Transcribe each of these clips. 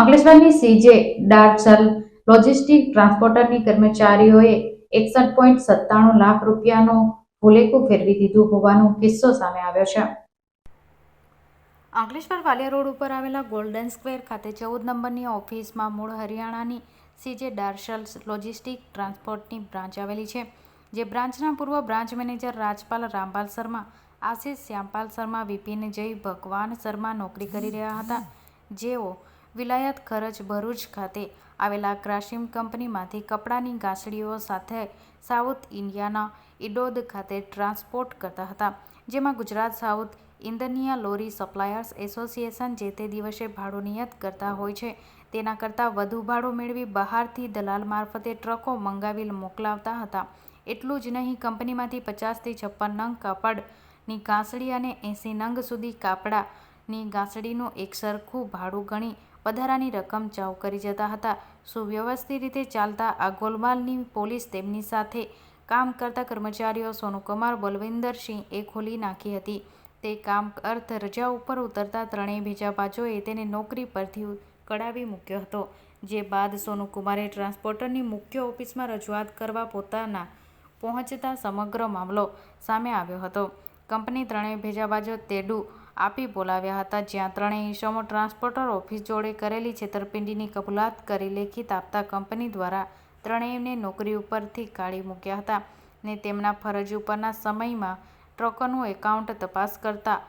અંકલેશ્વરની CJ ડાર્સલ logistic ટ્રાન્સપોર્ટરની કર્મચારીઓએ એકસઠ point સત્તાણું લાખ રૂપિયાનો ભૂલેકો ફેરવી દીધું હોવાનો કિસ્સો સામે આવ્યો છે. અંકલેશ્વર વાલિયા રોડ ઉપર આવેલા ગોલ્ડન સ્ક્વેર ખાતે ચૌદ નંબરની ઓફિસમાં મૂળ હરિયાણાની સીજે ડાર્સલ લોજિસ્ટિક ટ્રાન્સપોર્ટની બ્રાન્ચ આવેલી છે, જે બ્રાન્ચના પૂર્વ બ્રાન્ચ મેનેજર રાજપાલ રામપાલ શર્મા, આશિષ શ્યામપાલ શર્મા, વિપિન જય ભગવાન શર્મા નોકરી કરી રહ્યા હતા. જેઓ વિલાયત ખરચ ભરૂચ ખાતે આવેલા ક્રાશિમ કંપનીમાંથી કપડાની ગાંસડીઓ સાથે સાઉથ ઇન્ડિયાના ઇડોદ ખાતે ટ્રાન્સપોર્ટ કરતા હતા, જેમાં Gujarat south India lorry suppliers association જે તે દિવસે ભાડું નિયત કરતા હોય છે, તેના કરતાં વધુ ભાડું મેળવી બહારથી દલાલ મારફતે ટ્રકો મંગાવી મોકલાવતા હતા. એટલું જ નહીં, કંપનીમાંથી પચાસથી છપ્પન નંગ કાપડની કાંસળી અને એંસી નંગ સુધી કાપડાની ગાંસડીનું એક સરખું ભાડું ગણી વધારાની રકમ ચાઉ કરી જતા હતા. સુવ્યવસ્થિત રીતે ચાલતા આ ગોલમાલની પોલીસ તેમની સાથે કામ કરતા કર્મચારીઓ સોનુકુમાર બલવિંદરસિંહ એ ખોલી નાખી હતી. તે કામ અર્થ રજા ઉપર ઉતરતા ત્રણેય ભેજાબાજોએ તેને નોકરી પરથી કડાવી મૂક્યો હતો. જે બાદ સોનુકુમારે ટ્રાન્સપોર્ટરની મુખ્ય ઓફિસમાં રજૂઆત કરવા પોતાના પહોંચતા સમગ્ર મામલો સામે આવ્યો હતો. કંપની ત્રણેય ભેજાબાજો તેડું આપી બોલાવ્યા હતા, જ્યાં ત્રણેય ઈસમો ટ્રાન્સપોર્ટર ઓફિસ જોડે કરેલી છેતરપિંડીની કબૂલાત કરી લેખિત આપતા કંપની દ્વારા ત્રણેયને નોકરી ઉપરથી કાઢી મૂક્યા હતા ને તેમના ફરજ ઉપરના સમયમાં ટ્રકોનું એકાઉન્ટ તપાસ કરતા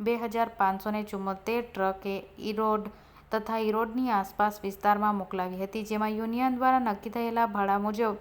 બે હજાર પાંચસો ને ચુમ્મોતેર ટ્રકે ઈરોડ તથા ઈરોડની આસપાસ વિસ્તારમાં મોકલાવી હતી, જેમાં યુનિયન દ્વારા નક્કી થયેલા ભાડા મુજબ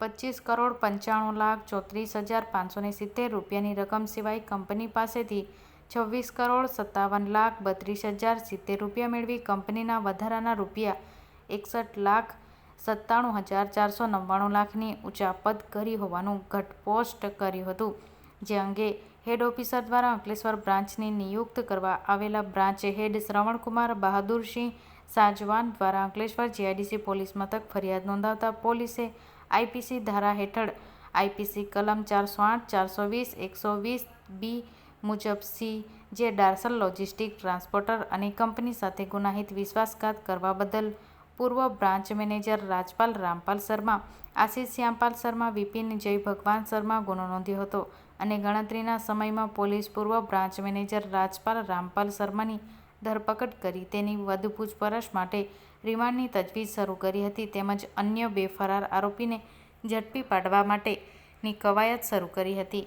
પચીસ કરોડ પંચાણું લાખ ચોત્રીસ હજાર પાંચસો સિત્તેર રૂપિયાની રકમ સિવાય કંપની પાસેથી છવ્વીસ કરોડ સત્તાવન લાખ બત્રીસ હજાર સિત્તેર રૂપિયા મેળવી કંપનીના વધારાના રૂપિયા એકસઠ લાખ સત્તાણું હજાર ચારસો નવ્વાણું લાખની ઉચાપત કરી હોવાનું ઘટપોસ્ટ કર્યું હતું, જે અંગે હેડ ઓફિસર દ્વારા અંકલેશ્વર બ્રાન્ચની નિયુક્ત કરવા આવેલા બ્રાન્ચ હેડ શ્રવણકુમાર બહાદુરસિંહ સાજવાન દ્વારા Ankleshwar G I D C police મથક ફરિયાદ નોંધાવતા પોલીસે આઈપીસી ધારા હેઠળ આઈપીસી કલમ ચારસો આઠ, ચારસો વીસ, એકસો વીસ, બી મુજબ સી, જે ડાર્સલ લોજિસ્ટિક ટ્રાન્સપોર્ટર અને કંપની સાથે ગુનાહિત વિશ્વાસઘાત કરવા બદલ પૂર્વ બ્રાન્ચ મેનેજર રાજપાલ રામપાલ શર્મા, આશિષ શ્યામપાલ શર્મા, વિપિન જય ભગવાન શર્મા ગુનો નોંધ્યો હતો અને ગણતરીના સમયમાં પોલીસ પૂર્વ બ્રાન્ચ મેનેજર રાજપાલ રામપાલ શર્માની ધરપકડ કરી તેની વધુ પૂછપરછ માટે રિમાન્ડની તજવીજ શરૂ કરી હતી તેમજ અન્ય બે ફરાર આરોપીને ઝડપી પાડવા માટેની કવાયત શરૂ કરી હતી.